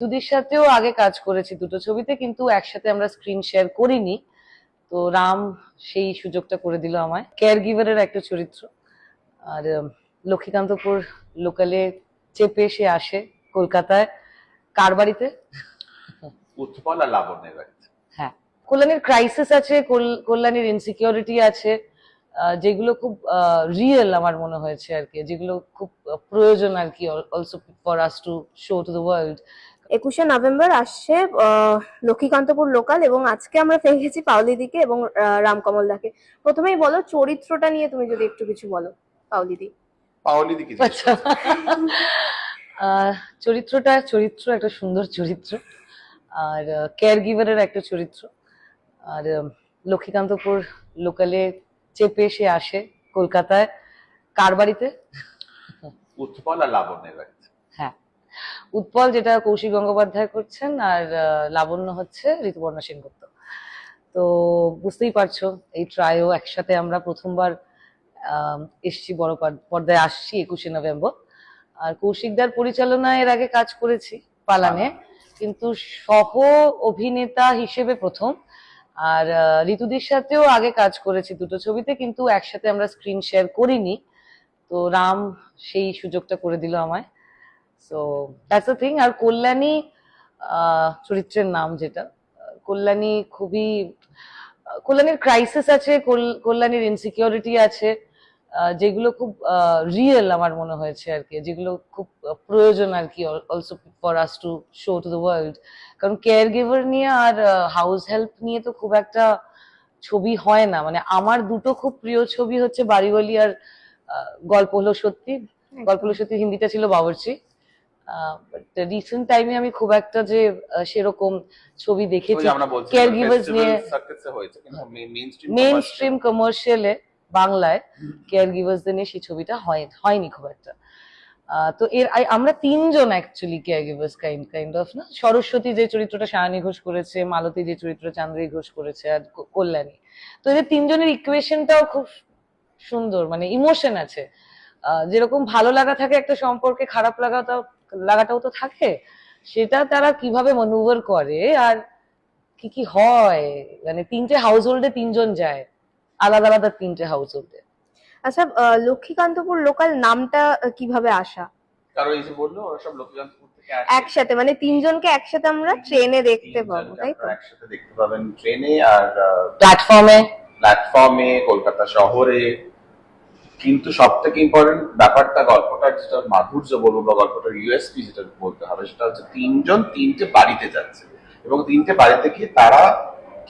দুদির সাথেও আগে কাজ করেছি দুটো ছবিতে কিন্তু একসাথে আমরা স্ক্রিন শেয়ার করিনি। তো রাম সেই সুযোগটা করে দিল আমায়। কেয়ার গিভারের একটা চরিত্র। আর লক্ষ্মীকান্তপুর লোকালে চেপে সে আসে কলকাতায়। কার বাড়িতে? উৎপল আর লাবণ্যের বাড়িতে। হ্যাঁ। কল্যাণীর ক্রাইসিস আছে কল- কল্যাণীর ইনসিকিউরিটি আছে যেগুলো খুব রিয়েল আমার মনে হয়েছে আর কি যেগুলো খুব প্রয়োজন আর কি also for us to show to the world একুশে নভেম্বর আসছে লক্ষ্মীকান্তপুর লোকাল এবং আজকে আমরা পেয়ে গেছি পাওলিদিকে এবং রামকমল দাকে প্রথমেই বলো চরিত্রটা নিয়ে তুমি যদি একটু কিছু বলো দিকে জিজ্ঞেস আচ্ছা। চরিত্রটা চরিত্র একটা সুন্দর চরিত্র। আর কেয়ার গিভারের একটা চরিত্র। আর লক্ষ্মীকান্তপুর লোকালে চেপে সে আসে কলকাতায়। কার বাড়িতে? উৎপল আর লাবণ্যের বাড়িতে। হ্যাঁ। উৎপল যেটা কৌশিক গঙ্গোপাধ্যায় করছেন আর লাবণ্য হচ্ছে ঋতুপর্ণা সেনগুপ্ত। তো বুঝতেই পারছ এই ট্রায়ও একসাথে আমরা প্রথমবার এসছি বড় পর্দায় আসছি একুশে নভেম্বর। আর কৌশিকদার পরিচালনায় এর আগে কাজ করেছি পালানে কিন্তু সহ অভিনেতা হিসেবে প্রথম। আর ঋতুদির সাথেও আগে কাজ করেছি দুটো ছবিতে কিন্তু একসাথে আমরা স্ক্রিন শেয়ার করিনি। তো রাম সেই সুযোগটা করে দিল আমায়। সো দ্যাটস আ থিং আর কল্যাণী চরিত্রের নাম যেটা কল্যাণী খুবই কল্যাণীর ক্রাইসিস আছে কল- কল্যাণীর ইনসিকিউরিটি আছে যেগুলো খুব রিয়েল আমার মনে হয়েছে আর কি যেগুলো খুব প্রয়োজন আর কি also for us to show to the world কারণ কেয়ার গিভার নিয়ে আর হাউস হেল্প নিয়ে তো খুব একটা ছবি হয় না। মানে আমার দুটো খুব প্রিয় ছবি হচ্ছে বাড়িওয়ালি আর গল্প হলো সত্যি। গল্প হলো সত্যি হিন্দিটা ছিল বাবরচি। রিসেন্ট টাইমে আমি খুব একটা যে সেরকম ছবি দেখেছি। কেয়ার গিভার্স নিয়ে মেইন স্ট্রিম কমার্শিয়ালে বাংলায় কেয়ার গিভার্সদের নিয়ে সেই ছবিটা হয় হয়নি খুব একটা। তো এর আমরা তিনজন actually care givers kind kind of না? সরস্বতী যে চরিত্রটা সায়নী ঘোষ করেছে মালতী যে চরিত্র চান্দ্রী ঘোষ করেছে আর কল্যাণী। তো এদের তিনজনের ইকুয়েশনটাও খুব সুন্দর মানে ইমোশন আছে। আহ, যেরকম ভালো লাগা থাকে একটা সম্পর্কে খারাপ লাগাটাও লাগাটাও তো থাকে। সেটা তারা কীভাবে মনুভার করে আর কি কি হয়? মানে তিনটে হাউস হোল্ডে তিনজন যায়। আলাদা আলাদা তিনটে হাউস হোল্ডে আচ্ছা লক্ষ্মীকান্তপুর লোকাল নামটা কীভাবে আসা? কারণ এই যে বলল ওরা সব লক্ষ্মীকান্তপুর থেকে আসে। একসাথে মানে তিনজনকে একসাথে আমরা ট্রেনে দেখতে পাবো তাই তো? একসাথে দেখতে পাবেন ট্রেনে আর প্ল্যাটফর্মে প্ল্যাটফর্মে কলকাতা শহরে। কিন্তু সব থেকে ইম্পর্টেন্ট ব্যাপারটা গল্পটার যেটা মাধুর্য বলব বা গল্পটার ইউএসপি যেটা বলতে হবে, সেটা হচ্ছে তিনজন তিনটে বাড়িতে যাচ্ছে এবং তিনটে বাড়িতে গিয়ে তারা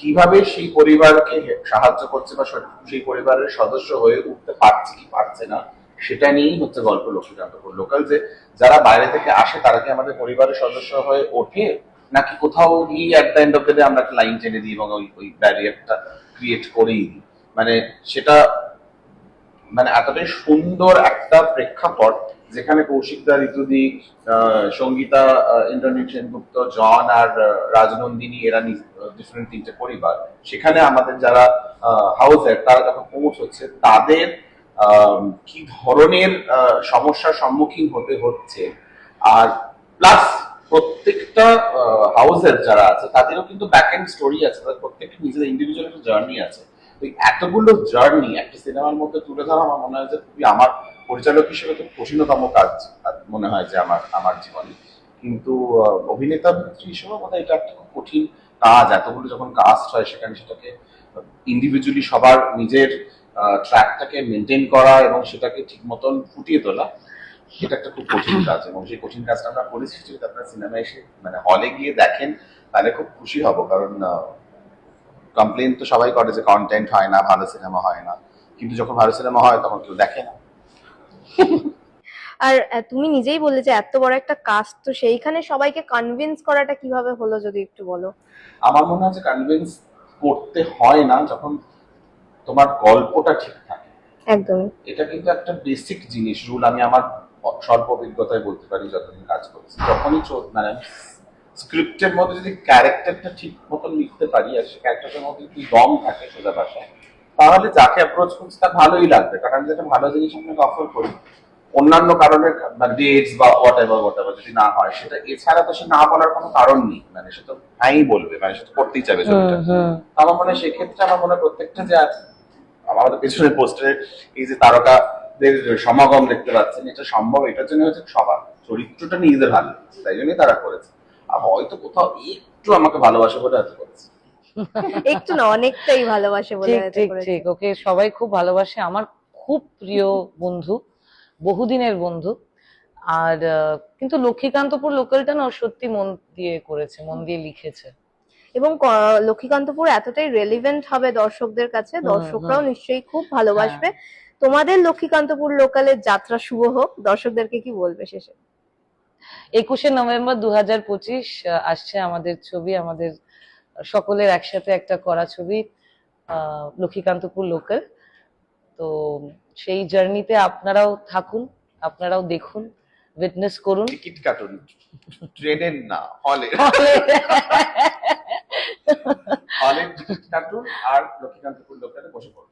কীভাবে সেই পরিবারকে সাহায্য করছে বা সেই পরিবারের সদস্য হয়ে উঠতে পারছে কি পারছে না, সেটা নিয়েই হচ্ছে গল্প লক্ষ্মীকান্তপুর লোকাল যে, যারা বাইরে থেকে আসে তারা কি আমাদের পরিবারের সদস্য হয়ে ওঠে? নাকি কোথাও গিয়ে at the end of the day আমরা একটা লাইন টেনে দিই এবং ওই ওই ব্যারিয়ারটা ক্রিয়েট করেই দিই? মানে সেটা মানে এতটাই সুন্দর একটা প্রেক্ষাপট যেখানে কৌশিকদা ঋতুদি সঙ্গীতা আহ, ইন্দ্রনীল সেনগুপ্ত জন আর রাজনন্দিনী এরা ডিফারেন্ট তিনটে পরিবার। সেখানে আমাদের যারা হাউসের তারা যখন পৌঁছচ্ছে তাদের কি ধরনের সমস্যার সম্মুখীন হতে হচ্ছে। আর প্লাস প্রত্যেকটা হাউসের যারা আছে তাদেরও কিন্তু ব্যাক এন্ড স্টোরি আছে তাদের প্রত্যেকটা নিজেদের ইন্ডিভিজুয়াল জার্নি আছে। তো এতগুলো জার্নি একটা সিনেমার মধ্যে তুলে ধরা আমার মনে হয় যে খুবই আমার পরিচালক হিসেবে খুব কঠিনতম কাজ মনে হয় যে আমার আমার জীবনে। কিন্তু অভিনেতা হিসেবে মনে এটা একটা খুব কঠিন কাজ। এতগুলো যখন কাস্ট হয়, সেখানে সেটাকে ইন্ডিভিজুয়ালি সবার নিজের ট্র্যাকটাকে মেনটেন করা এবং সেটাকে ঠিক মতন ফুটিয়ে তোলা সেটা একটা খুব কঠিন কাজ। এবং সেই কঠিন কাজটা আমরা করেছি যদি আপনারা সিনেমা এসে মানে হলে গিয়ে দেখেন, তাহলে খুব খুশি হব। কারণ কমপ্লেন তো সবাই করে যে কন্টেন্ট হয় না ভালো সিনেমা হয় না। কিন্তু যখন ভালো সিনেমা হয় তখন কেউ দেখে না। আর তুমি নিজেই বললে যে এত বড় একটা কাস্ট তো সেইখানে সবাইকে কনভিন্স করাটা কীভাবে হলো যদি একটু বলো? আমার মনে হয় যে কনভিন্স করতে হয় না যখন তোমার গল্পটা ঠিক থাকে। একদমই। এটা কিন্তু একটা বেসিক জিনিস রুল আমি আমার স্বল্প অভিজ্ঞতায় বলতে পারি যতদিন কাজ করছি। যখনই মানে স্ক্রিপ্টের মধ্যে যদি ক্যারেক্টারটা ঠিক মতন লিখতে পারি আর সেই ক্যারেক্টারের মধ্যে যদি দম থাকে সোজা ভাষায় তাহলে যাকে অ্যাপ্রোচ করছি তার ভালোই লাগবে। কারণ আমি যেটা ভালো জিনিস আপনাকে অফার করি অন্যান্য কারণের ডেটস বা হোয়াট এভার হোয়াট এভার যদি না হয় সেটা এছাড়া তো সে না বলার কোনো কারণ নেই। মানে সে তো হ্যাঁই বলবে মানে সে তো করতেই চাইবে ছবিটা। আমার মনে হয় সেক্ষেত্রে আমার মনে হয় প্রত্যেকটা যে আমাদের পেছনে পোস্টারে এই যে তারকাদের সমাগম দেখতে পাচ্ছেন এটা সম্ভব এটার জন্য হচ্ছে সবার চরিত্রটা নিজেদের ভালো তাই জন্যই তারা করেছে। হয়তো কোথাও একটু আমাকে ভালোবাসে বলে করেছে। একটু না অনেকটাই ভালোবাসে বলে ঠিক ঠিক ওকে সবাই খুব ভালোবাসে। আমার খুব প্রিয় বন্ধু বহুদিনের বন্ধু। আর আহ, কিন্তু লক্ষ্মীকান্তপুর লোকালটা না সত্যি মন দিয়ে করেছে মন দিয়ে লিখেছে। এবং লক্ষ্মীকান্তপুর এতটাই রেলিভেন্ট হবে দর্শকদের কাছে দর্শকরাও নিশ্চয়ই খুব ভালোবাসবে। তোমাদের লক্ষ্মীকান্তপুর লোকালের যাত্রা শুভ হোক দর্শকদেরকে কি বলবে শেষে? একুশে নভেম্বর দু হাজার পঁচিশ আসছে আমাদের ছবি আমাদের সকলের একসাথে একটা করা ছবি লক্ষ্মীকান্তপুর লোকাল তো সেই জার্নিতে আপনারাও থাকুন আপনারাও দেখুন উইটনেস করুন। টিকিট কাটুন ট্রেনের না হলে। হলের টিকিট কাটুন আর লক্ষ্মীকান্তপুর লোকালে বসে পড়ুন।